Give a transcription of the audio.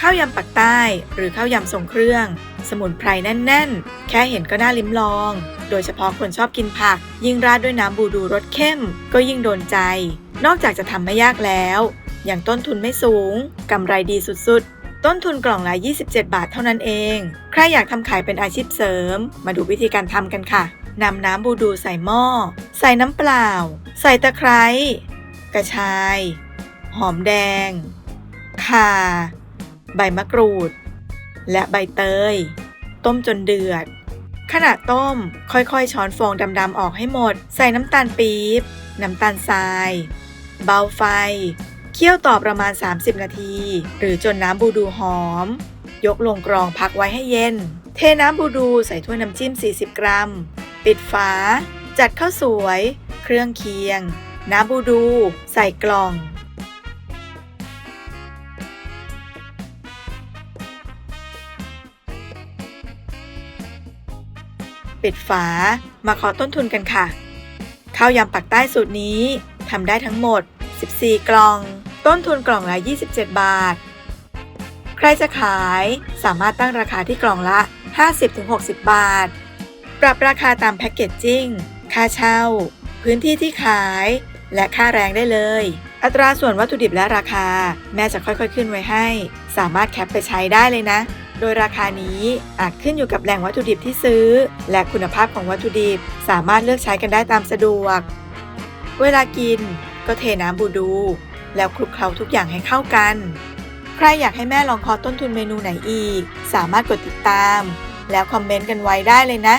ข้าวยำปักใต้หรือข้าวยำทรงเครื่อง สมุนไพรแน่น ๆ แค่เห็นก็น่าลิ้มลอง โดยเฉพาะคนชอบกินผัก ยิ่งราดด้วยน้ำบูดูรสเข้ม ก็ยิ่งโดนใจ นอกจากจะทำไม่ยากแล้ว อย่างต้นทุนไม่สูงกำไรดีสุด ๆ ต้นทุนกล่องละ 27 บาทเท่านั้นเอง ใครอยากทำขายเป็นอาชีพเสริม มาดูวิธีการทำกันค่ะนำน้ำบูดูใส่หม้อ ใส่น้ำเปล่า ใส่ตะไคร้ กระชาย หอมแดงข่า ใบมะกรูด และใบเตย ต้มจนเดือด ขณะต้มค่อยๆ ช้อนฟองดำๆออกให้หมด ใส่น้ำตาลปี๊บ น้ำตาลทราย เบาไฟ เคี่ยวต่อประมาณ 30 นาที หรือจนน้ำบูดูหอม ยกลงกรองพักไว้ให้เย็น เทน้ำบูดูใส่ถ้วยน้ำจิ้ม 40 กรัม ปิดฝา จัดข้าวสวย เครื่องเคียง น้ำบูดู ใส่กล่อง ปิดฝา มาขอต้นทุนกันค่ะ ข้าวยำปักใต้สูตรนี้ทำได้ทั้งหมด 14 กล่อง ต้นทุนกล่องละ 27 บาท ใครจะขายสามารถตั้งราคาที่กล่องละ 50-60 บาท ปรับราคาตามแพ็กเกจจิ้ง ค่าเช่า พื้นที่ที่ขาย และค่าแรงได้เลย อัตราส่วนวัตถุดิบและราคา แม่จะค่อยๆขึ้นไว้ให้ สามารถแคปไปใช้ได้เลยนะ โดยราคานี้อาจขึ้นอยู่กับแหล่งวัตถุดิบที่ซื้อ และคุณภาพของวัตถุดิบสามารถเลือกใช้กันได้ตามสะดวก เวลากินก็เทน้ำบูดู แล้วคลุกเคล้าทุกอย่างให้เข้ากัน ใครอยากให้แม่ลองคอต้นทุนเมนูไหนอีก สามารถกดติดตาม แล้วคอมเมนต์กันไว้ได้เลยนะ